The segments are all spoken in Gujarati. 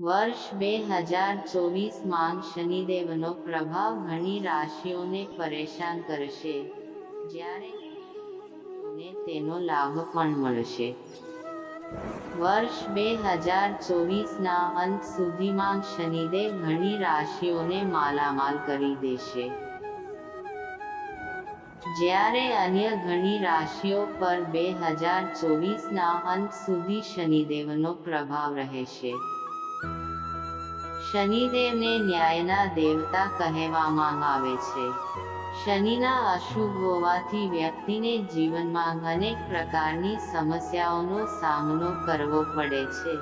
વર્ષ બે હજાર ચોવીસમાં શનિદેવનો પ્રભાવ ઘણી રાશિઓને પરેશાન કરશે. જ્યારે તેનો લાભ પણ મળશે. વર્ષ બે હજાર ચોવીસના અંત સુધીમાં શનિદેવ ઘણી રાશિઓને માલામાલ કરી દેશે. જ્યારે અન્ય ઘણી રાશિઓ પર બે હજાર ચોવીસના અંત સુધી શનિદેવનો પ્રભાવ રહેશે. શનિદેવને ન્યાયના દેવતા કહેવામાં આવે છે. શનિના અશુભ હોવાથી વ્યક્તિને જીવનમાં અનેક પ્રકારની સમસ્યાઓનો સામનો કરવો પડે છે.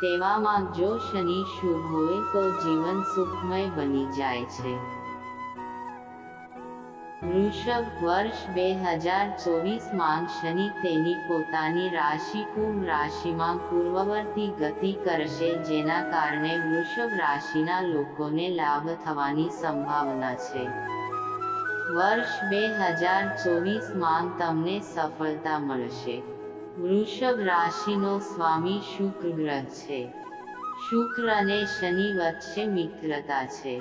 તેવામાં જો શનિ શુભ હોય તો જીવન સુખમય બની જાય છે. વૃષભ વર્ષ બે હજાર ચોવીસમાં શનિ તેની પોતાની રાશિ કુંભ રાશિમાં પૂર્વવર્તી ગતિ કરશે, જેના કારણે વૃષભ રાશિના લોકોને લાભ થવાની સંભાવના છે. વર્ષ બે હજાર ચોવીસમાં તમને સફળતા મળશે. વૃષભ રાશિનો સ્વામી શુક્ર ગ્રહ છે. શુક્ર અને શનિ વચ્ચે મિત્રતા છે.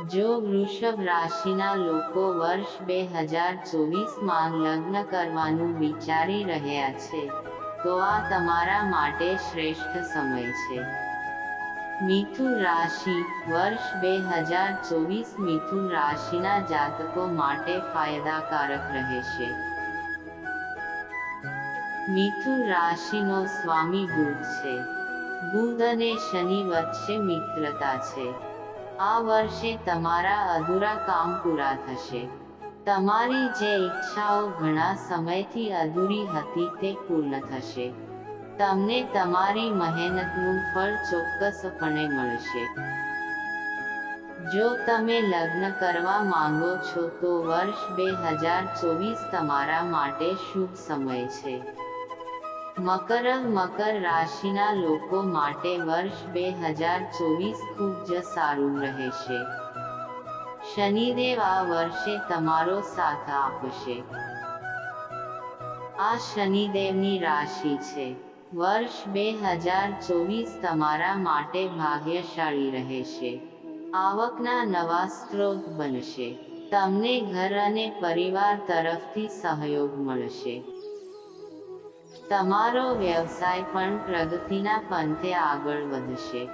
જો વૃષભ રાશિના લોકો વર્ષ બે હજાર ચોવીસમાં લગ્ન કરવાનું વિચારી રહ્યા છે, તો આ તમારા માટે શ્રેષ્ઠ સમય છે. મિથુન રાશિ વર્ષ બે હજાર ચોવીસ મિથુન રાશિના જાતકો માટે ફાયદાકારક રહેશે. મિથુન રાશિનો સ્વામી બુધ છે. બુધ અને શનિ વચ્ચે મિત્રતા છે. આ વર્ષે તમારા અધૂરા કામ પૂરા થશે. તમારી જે ઈચ્છાઓ ઘણા સમયથી અધૂરી હતી તે પૂર્ણ થશે. તમને તમારી મહેનતનું ફળ ચોક્કસપણે મળશે. જો તમે લગ્ન કરવા માંગો છો તો વર્ષ બે હજાર ચોવીસ તમારા માટે શુભ સમય છે. મકર મકર રાશિના લોકો માટે વર્ષ બે હજાર ચોવીસ ખૂબ જ સારું રહેશે. શનિદેવ આ વર્ષે તમારો સાથ આપશે. આ શનિદેવની રાશિ છે. વર્ષ બે હજાર ચોવીસ તમારા માટે ભાગ્યશાળી રહેશે. આવકના નવા સ્ત્રોત બનશે. તમને ઘર અને પરિવાર તરફથી સહયોગ મળશે. તમારો વ્યવસાય પણ પ્રગતિના પંથે આગળ વધશે.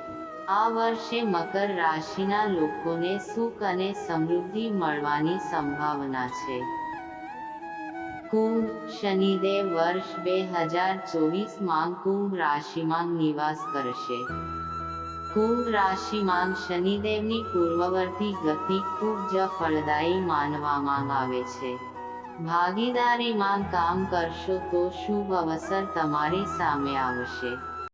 આ વર્ષે મકર રાશિના લોકોને સુખ અને સમૃદ્ધિ મળવાની સંભાવના છે. કુંભ, શનિદેવ વર્ષ બે હજાર ચોવીસમાં કુંભ રાશિમાં નિવાસ કરશે. કુંભ રાશિમાં શનિદેવની પૂર્વવર્તી ગતિ ખૂબ જ ફળદાયી માનવામાં આવે છે. ભાગીદારીમાં કામ કરશો તો શુભ અવસર તમારી સામે આવશે.